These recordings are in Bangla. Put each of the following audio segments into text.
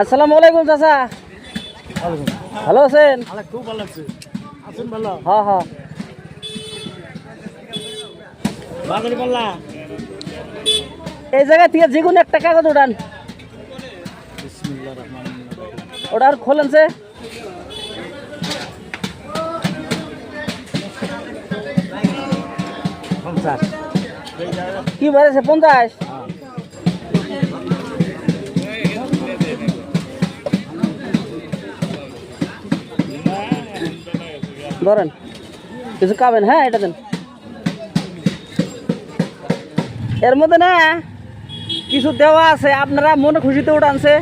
আসসালামু আলাইকুম চাচা। ভালো আছেন? খুব ভালো লাগছে আছেন ভালো? হ্যাঁ হ্যাঁ বাগানি পাল্লা? এই জায়গা থেকে যে কোনো একটা কাগজ উঠান ওটা আর খোলেন সে কি বাড়েছে পঞ্চাশ? ধরেন। কিছু খাবেন হ্যাঁ এটা দেন। এর মধ্যে না কিছু দেওয়া আছে, আপনারা মনে খুশিতে উঠানছে।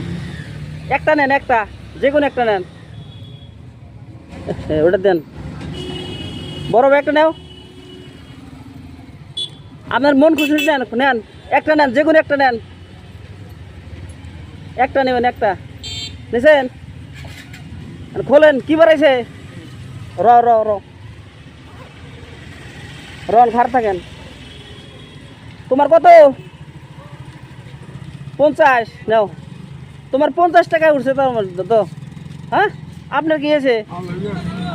একটা নেন, একটা, যে কোনো একটা নেন। ওটা দেন। বড় একটা নেও। আপনার মন খুশি নেন নেন, একটা নেন, যে কোনো একটা নেন। একটা নেবেন, একটা। নিছেন? খোলেন, কি বাড়াইছে র র র। রন খার থাকেন। তোমার কত? পঞ্চাশ। নাও। তোমার পঞ্চাশ টাকা উঠছে তার মধ্যে তো। হ্যাঁ? আপনার কি হয়েছে?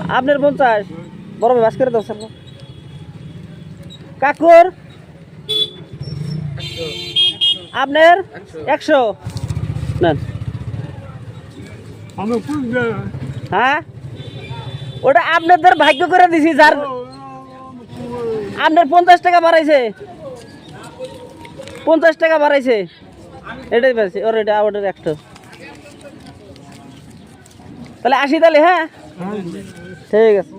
আপনার পঞ্চাশ। বড় বাস করে দাও স্যার। কাকুর? আপনার? একশো। নেন। হ্যাঁ? ওটা আপনাদের ভাগ্য করে দিছি যার আপনার পঞ্চাশ টাকা বাড়াইছে। পঞ্চাশ টাকা বাড়াইছে। এটাই পাইছি ওর এটা ওটার একশো তাহলে আসি তাহলে হ্যাঁ। ঠিক আছে।